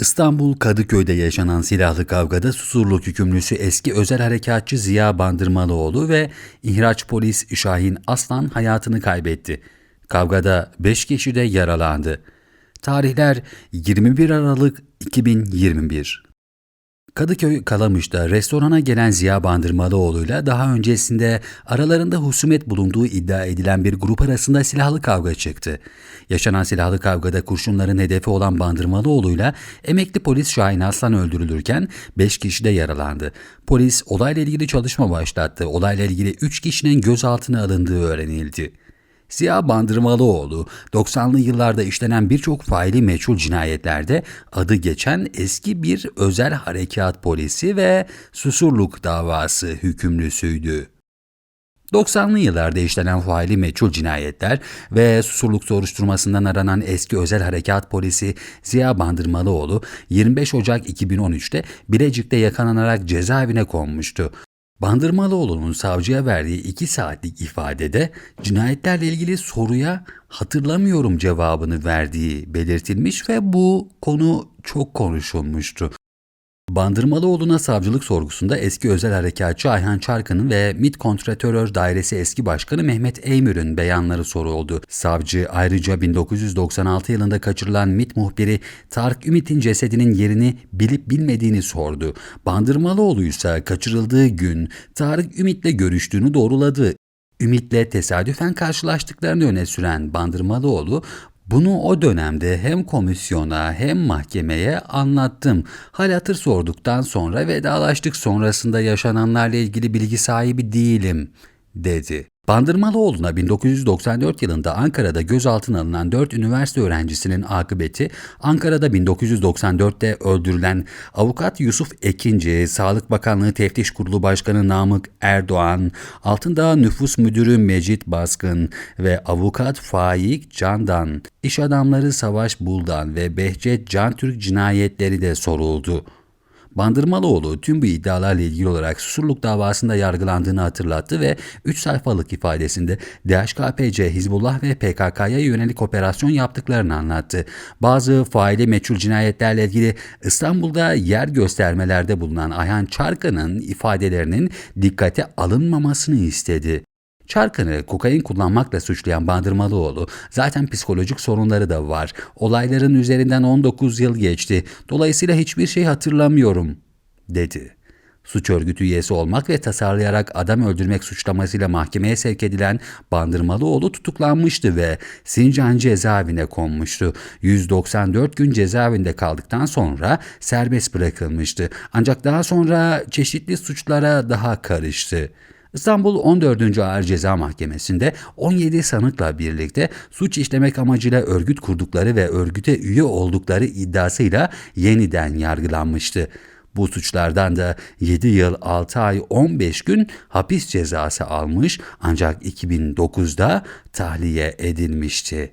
İstanbul Kadıköy'de yaşanan silahlı kavgada Susurluk hükümlüsü eski özel harekatçı Ziya Bandırmalıoğlu ve ihraç polis Şahin Aslan hayatını kaybetti. Kavgada 5 kişi de yaralandı. Tarihler 21 Aralık 2021 Kadıköy Kalamış'ta restorana gelen Ziya Bandırmalıoğlu'yla daha öncesinde aralarında husumet bulunduğu iddia edilen bir grup arasında silahlı kavga çıktı. Yaşanan silahlı kavgada kurşunların hedefi olan Bandırmalıoğlu'yla emekli polis Şahin Aslan öldürülürken 5 kişi de yaralandı. Polis olayla ilgili çalışma başlattı. Olayla ilgili 3 kişinin gözaltına alındığı öğrenildi. Ziya Bandırmalıoğlu, 90'lı yıllarda işlenen birçok faili meçhul cinayetlerde adı geçen eski bir özel harekat polisi ve Susurluk davası hükümlüsüydü. 90'lı yıllarda işlenen faili meçhul cinayetler ve susurluk soruşturmasından aranan eski özel harekat polisi Ziya Bandırmalıoğlu 25 Ocak 2013'te Bilecik'te yakalanarak cezaevine konmuştu. Bandırmalıoğlu'nun savcıya verdiği 2 saatlik ifadede cinayetlerle ilgili soruya hatırlamıyorum cevabını verdiği belirtilmiş ve bu konu çok konuşulmuştu. Bandırmalıoğlu'na savcılık sorgusunda eski özel harekatçı Ayhan Çarkı'nın ve MİT Kontratörör Dairesi eski başkanı Mehmet Eymür'ün beyanları soruldu. Savcı ayrıca 1996 yılında kaçırılan MİT muhbiri Tarık Ümit'in cesedinin yerini bilip bilmediğini sordu. Bandırmalıoğlu ise kaçırıldığı gün Tarık Ümit'le görüştüğünü doğruladı. Ümit'le tesadüfen karşılaştıklarını öne süren Bandırmalıoğlu, bunu o dönemde hem komisyona hem mahkemeye anlattım. Hal hatır sorduktan sonra vedalaştık sonrasında yaşananlarla ilgili bilgi sahibi değilim, dedi. Bandırmalıoğlu'na 1994 yılında Ankara'da gözaltına alınan 4 üniversite öğrencisinin akıbeti, Ankara'da 1994'te öldürülen avukat Yusuf Ekinci, Sağlık Bakanlığı Teftiş Kurulu Başkanı Namık Erdoğan, Altındağ Nüfus Müdürü Mecit Baskın ve avukat Faik Candan, iş adamları Savaş Buldan ve Behçet Cantürk cinayetleri de soruldu. Bandırmalıoğlu tüm bu iddialarla ilgili olarak Susurluk davasında yargılandığını hatırlattı ve 3 sayfalık ifadesinde DHKPC, Hizbullah ve PKK'ya yönelik operasyon yaptıklarını anlattı. Bazı faili meçhul cinayetlerle ilgili İstanbul'da yer göstermelerde bulunan Ayhan Çarkı'nın ifadelerinin dikkate alınmamasını istedi. Çarkını kokain kullanmakla suçlayan Bandırmalıoğlu zaten psikolojik sorunları da var. Olayların üzerinden 19 yıl geçti. Dolayısıyla hiçbir şey hatırlamıyorum dedi. Suç örgütü üyesi olmak ve tasarlayarak adam öldürmek suçlamasıyla mahkemeye sevk edilen Bandırmalıoğlu tutuklanmıştı ve Sincan cezaevine konmuştu. 194 gün cezaevinde kaldıktan sonra serbest bırakılmıştı. Ancak daha sonra çeşitli suçlara daha karıştı. İstanbul 14. Ağır Ceza Mahkemesi'nde 17 sanıkla birlikte suç işlemek amacıyla örgüt kurdukları ve örgüte üye oldukları iddiasıyla yeniden yargılanmıştı. Bu suçlardan da 7 yıl 6 ay 15 gün hapis cezası almış ancak 2009'da tahliye edilmişti.